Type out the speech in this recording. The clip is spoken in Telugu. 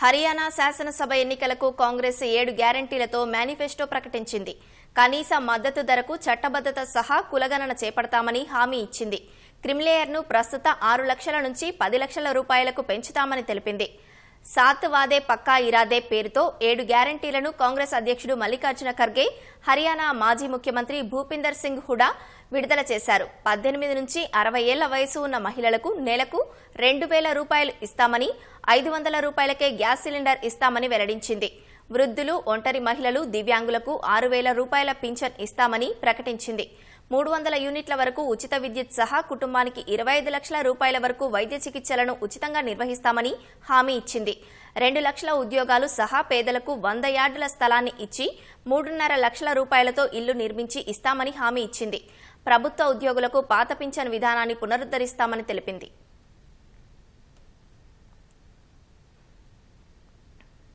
హర్యానా శాసనసభ ఎన్నికలకు కాంగ్రెస్ ఏడు గ్యారంటీలతో మేనిఫెస్టో ప్రకటించింది. కనీస మద్దతు ధరకు చట్టబద్దత సహా కులగణన చేపడతామని హామీ ఇచ్చింది. క్రిమ్లేయర్ను ప్రస్తుత ఆరు లక్షల నుంచి పది లక్షల రూపాయలకు పెంచుతామని తెలిపింది. సాత్ వాదే పక్కా ఇరాదే పేరుతో ఏడు గ్యారంటీలను కాంగ్రెస్ అధ్యక్షుడు మల్లికార్జున ఖర్గే హర్యానా మాజీ ముఖ్యమంత్రి భూపిందర్ సింగ్ హుడా విడుదల చేశారు. పద్దెనిమిది నుంచి అరవై ఏళ్ళ వయసు ఉన్న మహిళలకు నెలకు రెండు వేల రూపాయలు ఇస్తామని ఐదు వందల రూపాయలకే గ్యాస్ సిలిండర్ ఇస్తామని వెల్లడించింది. వృద్ధులు ఒంటరి మహిళలు దివ్యాంగులకు ఆరు వేల రూపాయల పింఛన్ ఇస్తామని ప్రకటించింది. మూడు వందల యూనిట్ల వరకు ఉచిత విద్యుత్ సహా కుటుంబానికి ఇరవై ఐదు లక్షల రూపాయల వరకు వైద్య చికిత్సలను ఉచితంగా నిర్వహిస్తామని హామీ ఇచ్చింది. రెండు లక్షల ఉద్యోగాలు సహా పేదలకు వంద యార్డుల స్థలాన్ని ఇచ్చి మూడున్నర లక్షల రూపాయలతో ఇల్లు నిర్మించి ఇస్తామని హామీ ఇచ్చింది. ప్రభుత్వ ఉద్యోగులకు పాత పింఛన్ విధానాన్ని పునరుద్దరిస్తామని తెలిపింది.